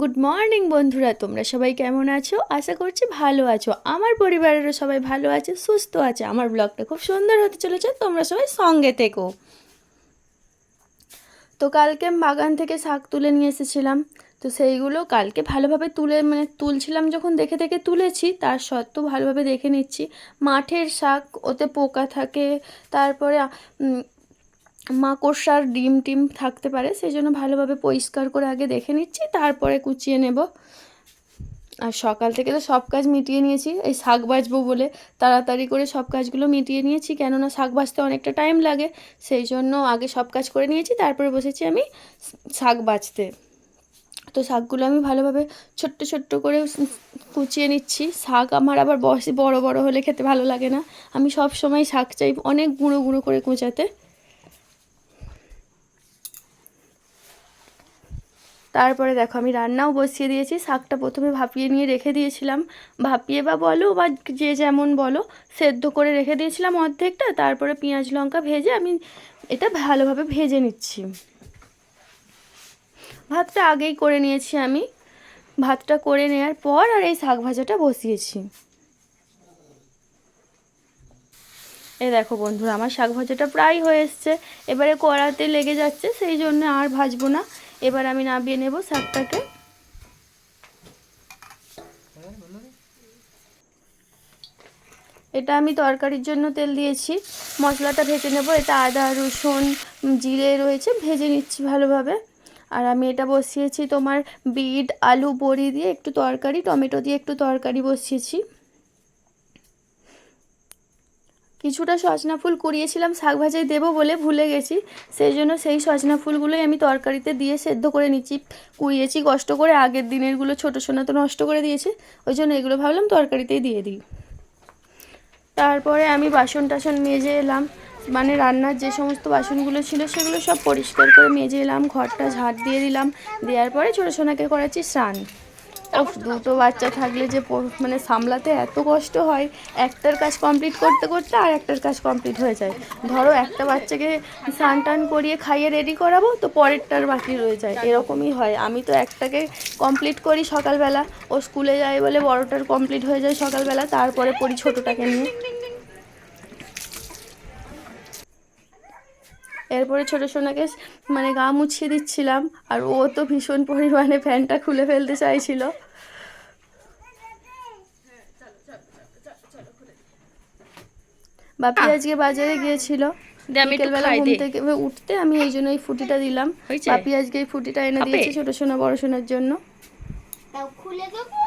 Good morning বন্ধুরা। তোমরা সবাই কেমন আছো? আশা করছি ভালো আছো। আমার পরিবারেরও সবাই ভালো আছে, সুস্থ আছে। আমার ব্লগটা খুব সুন্দর হতে চলেছে। তোমরা সবাই সঙ্গে থেকো। তো কালকে বাগান থেকে শাক তুলে নিয়ে এসেছিলাম। তো সেইগুলো কালকে ভালোভাবে তুলে মানে তুলছিলাম যখন দেখে দেখে তুলেছি, তার সত্ত্বেও ভালোভাবে দেখে নিচ্ছি। মাঠের শাক, ওতে পোকা থাকে, তারপরে মাকড়সার ডিম টিম থাকতে পারে সেই জন্য ভালোভাবে পরিষ্কার করে আগে দেখে নিচ্ছি, তারপরে কুচিয়ে নেব। আর সকাল থেকে তো সব কাজ মিটিয়ে নিয়েছি, এই শাক বাজবো বলে তাড়াতাড়ি করে সব কাজগুলো মিটিয়ে নিয়েছি, কেননা শাক বাজতে অনেকটা টাইম লাগে সেই জন্য আগে সব কাজ করে নিয়েছি, তারপরে বসেছি আমি শাক বাজতে। তো শাকগুলো আমি ভালোভাবে ছোট্ট ছোট্ট করে কুচিয়ে নিচ্ছি, শাক আমার আবার বসে বড় বড় হলে খেতে ভালো লাগে না, আমি সব সময় শাক চাই অনেক গুঁড়ো গুঁড়ো করে কুচাতে। তারপরে দেখো আমি রান্নাও বসিয়ে দিয়েছি, শাকটা প্রথমে ভাপিয়ে নিয়ে রেখে দিয়েছিলাম। ভাপিয়ে বা বলো বা যে যেমন বলো, সেদ্ধ করে রেখে দিয়েছিলাম অর্ধেকটা, তারপরে পেঁয়াজ লঙ্কা ভেজে আমি এটা ভালোভাবে ভেজে নিচ্ছি। ভাতটা আগেই করে নিয়েছি আমি। ভাতটা করে নেওয়ার পর আর এই শাক ভাজাটা বসিয়েছি। এ দেখো বন্ধুরা, আমার শাক ভাজাটা প্রায় হয়ে এসছে। এবারে কড়াতে লেগে যাচ্ছে, সেই জন্য আর ভাজবো না। এবার আমি নামিয়ে নেব শাকটাকে এটা আমি তরকারির জন্য তেল দিয়েছি। মশলাটা ভেজে নেব। এটা আদা, রসুন, জিরে রয়েছে, ভেজে নিচ্ছি ভালোভাবে। আর আমি এটা বসিয়েছি তোমার বিট, আলু, বড়ি দিয়ে একটু তরকারি, টমেটো দিয়ে একটু তরকারি বসিয়েছি। কিছুটা সজনা ফুল কুড়িয়েছিলাম, শাক ভাজায় দেবো বলে ভুলে গেছি। সেই জন্য সেই সজনা ফুলগুলোই আমি তরকারিতে দিয়ে সেদ্ধ করে নিচ্ছি। কুড়িয়েছি কষ্ট করে, আগের দিনেরগুলো ছোটো সোনা তো নষ্ট করে দিয়েছে। ওই জন্য এগুলো ভাবলাম তরকারিতেই দিয়ে দিই। তারপরে আমি বাসন টাসন মেজে এলাম। মানে রান্নার যে সমস্ত বাসনগুলো ছিল সেগুলো সব পরিষ্কার করে মেজে এলাম। ঘরটা ঝাড় দিয়ে দিলাম। দেওয়ার পরে ছোটো সোনাকে করাচ্ছি স্নান। দুটো বাচ্চা থাকলে যে মানে সামলাতে এত কষ্ট হয় একটার কাজ কমপ্লিট করতে করতে আর একটার কাজ কমপ্লিট হয়ে যায়। ধরো একটা বাচ্চাকে স্নান টান করিয়ে খাইয়ে রেডি করাবো তো পরেরটার বাকি রয়ে যায়। এরকমই হয়। আমি তো একটাকে কমপ্লিট করি সকালবেলা। ও স্কুলে যায় বলে বড়টার কমপ্লিট হয়ে যায় সকালবেলা তারপরে পড়ি ছোটোটাকে নিয়ে। এরপরে ছোটো সোনাকে মানে গা মুছিয়ে দিচ্ছিলাম আর ও তো ভীষণ পরিমাণে ফ্যানটা খুলে ফেলতে চাইছিল। বাপি আজকে বাজারে গিয়েছিল। বিকেলবেলা ঘুম থেকে উঠতে আমি এই জন্য এই ফুটিটা দিলাম? বাপি আজকে এই ফুটিটা এনে? দিয়েছে ছোটো সোনা বড় সোনার জন্য। খুলে দেবো?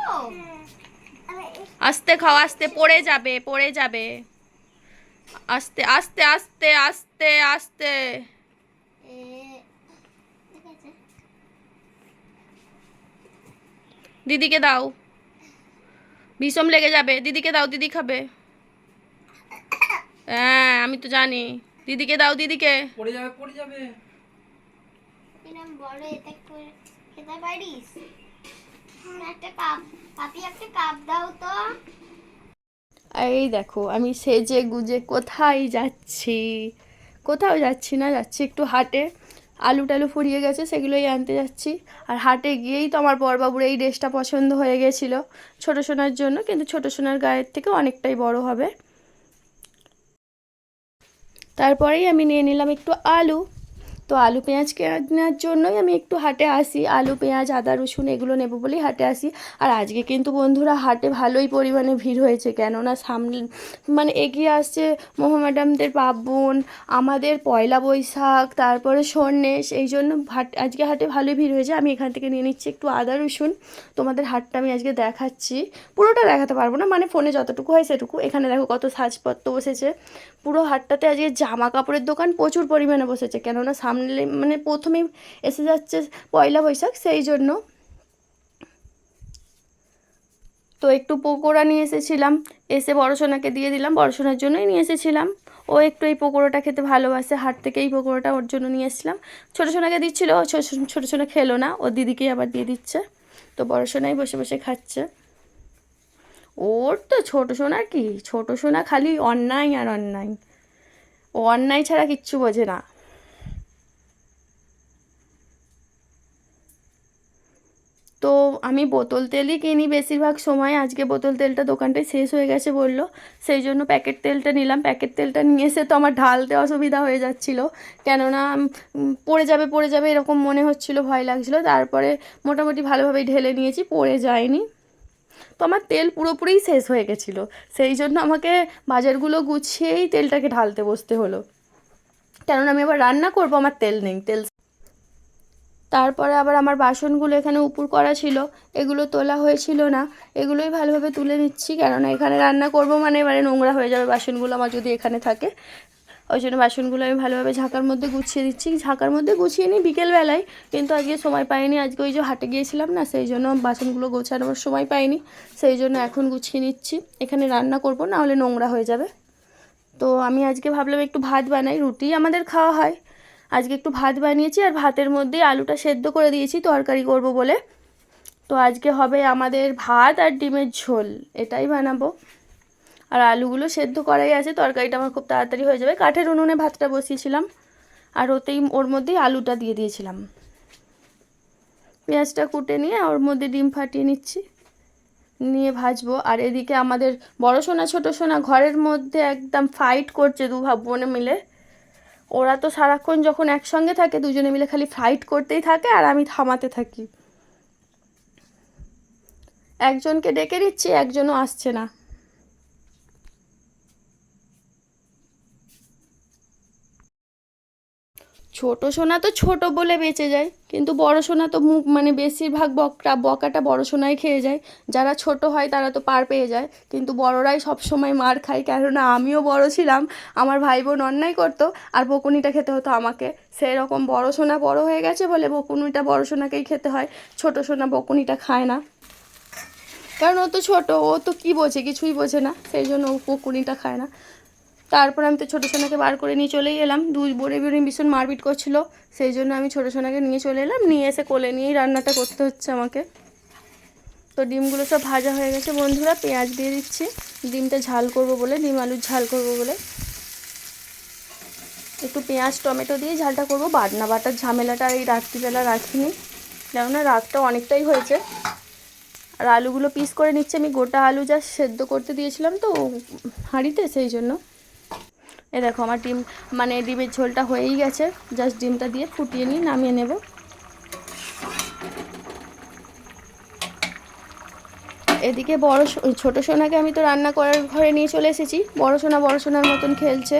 আস্তে খাও আস্তে পড়ে যাবে পড়ে যাবে। আস্তে আস্তে আস্তে আস্তে আস্তে। দিদিকে দাও। বিষম লেগে যাবে। দিদিকে দাও দিদি খাবে। হ্যাঁ আমি তো জানি। দিদিকে দাও দিদিকে। পড়ে যাবে পড়ে যাবে। এরকম বড় এটা খেতে পারিস একটা কাপ। পাপি একটা কাপ দাও তো। এই দেখো আমি সেজে গুজে কোথায় যাচ্ছি? কোথাও যাচ্ছি না যাচ্ছি একটু হাটে। আলু টালু ফুরিয়ে গেছে সেগুলোই আনতে যাচ্ছি। আর হাটে গিয়েই তো আমার বরবাবুর এই ড্রেসটা পছন্দ হয়ে গেছিল ছোটো সোনার জন্য কিন্তু ছোটো সোনার গায়ের থেকে অনেকটাই বড় হবে। তারপরেই আমি নিয়ে নিলাম একটু আলু। তো আলু পেঁয়াজ কেনার জন্যই আমি একটু হাটে আসি। আলু, পেঁয়াজ, আদা, রসুন এগুলো নেব বলেই হাটে আসি। আর আজকে কিন্তু বন্ধুরা হাটে ভালোই পরিমাণে ভিড় হয়েছে। কেননা সামনে মানে এগিয়ে আসছে মোহামেডামদের পার্বণ আমাদের পয়লা বৈশাখ, তারপরে সন্ন্যাস, এই জন্য হাট, আজকে হাটে ভালোই ভিড় হয়েছে। আমি এখান থেকে নিয়ে নিচ্ছি একটু আদা, রসুন। তোমাদের হাটটা আমি আজকে দেখাচ্ছি। পুরোটা দেখাতে পারব না মানে ফোনে যতটুকু হয় সেটুকু। এখানে দেখো কত সাজপত্র বসেছে। পুরো হাটটাতে আজকে জামা কাপড়ের দোকান প্রচুর পরিমাণে বসেছে। কেননা সামনে মানে প্রথমেই এসে যাচ্ছে পয়লা বৈশাখ, সেই জন্য। তো একটু পকোড়া নিয়ে এসেছিলাম, এসে বড় সোনাকে দিয়ে দিলাম বড় সোনার জন্যই নিয়ে এসেছিলাম। ও একটু এই পকোড়াটা খেতে ভালোবাসে, হাট থেকে এই পকোড়াটা ওর জন্য নিয়ে এসেছিলাম। ছোটো সোনাকে দিচ্ছিল ছোটো সোনা খেলো না, ও দিদিকেই আবার দিয়ে দিচ্ছে। তো সোনাই বসে বসে খাচ্ছে। ওর তো ছোটো সোনার কি ছোটো সোনা খালি অন্যায় আর অন্যায়। ও অন্যায় ছাড়া কিচ্ছু বোঝে না। তো আমি বোতল তেলই কিনি বেশিরভাগ সময়। আজকে বোতল তেলটা দোকানটায় শেষ হয়ে গেছে বলল। সেই জন্য প্যাকেট তেলটা নিলাম। প্যাকেট তেলটা নিয়ে এসে তো আমার ঢালতে অসুবিধা হয়ে যাচ্ছিল। কেননা পড়ে যাবে পড়ে যাবে এরকম মনে হচ্ছিল, ভয় লাগছিল। তারপরে মোটামুটি ভালোভাবেই ঢেলে নিয়েছি, পড়ে যায়নি। তো আমার তেল পুরোপুরিই শেষ হয়ে গেছিল। সেই জন্য আমাকে বাজারগুলো গুছিয়েই তেলটাকে ঢালতে বসতে হলো। কেননা, আমি আবার রান্না করব, আমার তেল নেই। তেল তারপরে আবার আমার বাসনগুলো এখানে উপুর করা ছিল, এগুলো তোলা হয়েছিল না, এগুলোই ভালোভাবে তুলে নিচ্ছি, কেননা এখানে রান্না করব মানে এবারে নোংরা হয়ে যাবে বাসনগুলো আমার যদি এখানে থাকে। ওই জন্য বাসনগুলো আমি ভালোভাবে ঝাঁকার মধ্যে গুছিয়ে দিচ্ছি, ঝাঁকার মধ্যে গুছিয়ে নিই বিকেলবেলায়, কিন্তু আজকে সময় পাইনি, আজকে ওই যে হাটে গিয়েছিলাম না, সেই জন্য বাসনগুলো গোছানোর সময় পাইনি, সেই জন্য এখন গুছিয়ে নিচ্ছি, এখানে রান্না করব, না হলে নোংরা হয়ে যাবে। তো আমি আজকে ভাবলাম একটু ভাত বানাই, রুটি আমাদের খাওয়া হয় আজকে একটু ভাত বানিয়েছি আর ভাতের মধ্যেই আলুটা সেদ্ধ করে দিয়েছি, তরকারি করব বলে। তো আজকে হবে আমাদের ভাত আর ডিমের ঝোল, এটাই বানাবো। আর আলুগুলো সেদ্ধ করাই আছে, তরকারিটা আমার খুব তাড়াতাড়ি হয়ে যাবে। কাঠের উনুনে ভাতটা বসিয়েছিলাম, আর ওতেই ওর মধ্যেই আলুটা দিয়ে দিয়েছিলাম। পেঁয়াজটা কুটে নিয়ে ওর মধ্যে ডিম ফাটিয়ে নিচ্ছি, নিয়ে ভাজবো। আর এদিকে আমাদের বড় সোনা, ছোটো সোনা ঘরের মধ্যে একদম ফাইট করছে দু ভাব মিলে। ওরা তো সারাক্ষণ যখন একসঙ্গে থাকে, দুজনে মিলে খালি ফাইট করতেই থাকে আর আমি থামাতে থাকি। একজনকে ডেকে দিচ্ছি একজনও আসছে না। ছোট সোনা তো ছোট বলে বেঁচে যায়, কিন্তু বড় সোনা তো মুখ মানে বেশিরভাগ বকরা, বকাটা বড় সোনাই খেয়ে যায়। যারা ছোট হয় তারা তো পার পেয়ে যায়, কিন্তু বড়রাই সব সময় মার খায়, কেননা আমিও বড় ছিলাম, আমার ভাই বোন অন্যায় করতো, আর বকুনিটা খেতে হতো আমাকে। সেই রকম বড় সোনা বড় হয়ে গেছে বলে বকুনিটা বড় সোনাকেই খেতে হয়, ছোট সোনা বকুনিটা খায় না। কারণ ও তো ছোট, ও তো কী বোঝে? কিছুই বোঝে না, সেই জন্য ও বকুনিটা খায় না। তারপর আমি তো ছোটো সোনাকে বার করে নিয়ে চলেই এলাম। দুই বোনে বোনে ভীষণ মারপিট করছিল, সেই জন্য আমি ছোটো সোনাকে নিয়ে চলে এলাম। নিয়ে এসে কোলে নিয়েই রান্নাটা করতে হচ্ছে আমাকে। তো ডিমগুলো সব ভাজা হয়ে গেছে বন্ধুরা, পেঁয়াজ দিয়ে দিচ্ছি। ডিমটা ঝাল করব বলে, ডিম আলুর ঝাল করব বলে। একটু পেঁয়াজ, টমেটো দিয়ে ঝালটা করব। বাটনা বাটার ঝামেলাটা এই রাত্রিবেলা রাখিনি। কেননা রাতটা অনেকটাই হয়েছে। আর আলুগুলো পিস করে নিচ্ছে। আমি গোটা আলু যা সেদ্ধ করতে দিয়েছিলাম তো হাঁড়িতে, সেই জন্য। এ দেখো, আমার ডিম মানে ডিমের ঝোলটা হয়েই গেছে। জাস্ট ডিমটা দিয়ে ফুটিয়ে নিয়ে নামিয়ে নেব। এদিকে বড় ছোট সোনাকে আমি তো রান্না করার ঘরে নিয়ে চলে এসেছি। বড় সোনা বড় সোনার মতন খেলছে।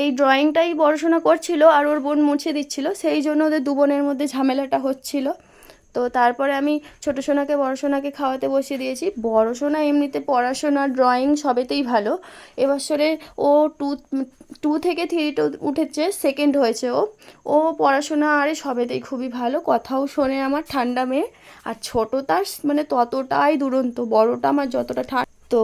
এই ড্রয়িংটাই বড় সোনা করছিল আর ওর বোন মুছে দিচ্ছিল। সেই জন্য ওদের দু বোনের মধ্যে ঝামেলাটা হচ্ছিল। তো তারপরে আমি ছোটো সোনাকে, বড় সোনাকে খাওয়াতে বসিয়ে দিয়েছি। বড় সোনা এমনিতে পড়াশোনা ড্রয়িং সবেতেই ভালো। এবছরে ও টু টু থেকে থ্রিতে উঠেছে সেকেন্ড হয়েছে ও। ও পড়াশোনা আরে সবেতেই খুবই ভালো, কথাও শোনে আমার ঠান্ডা মেয়ে। আর ছোটো তার মানে ততটাই দুরন্ত, বড়টা আমার যতটা ঠান্ডা তো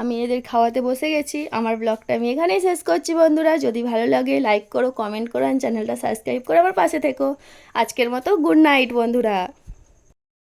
আমি এদের খাওয়াতে বসে গেছি। আমার ব্লগটা আমি এখানেই শেষ করছি বন্ধুরা। যদি ভালো লাগে লাইক করো কমেন্ট করো চ্যানেলটা সাবস্ক্রাইব করে আমার পাশে থেকো। আজকের মতো গুড নাইট বন্ধুরা।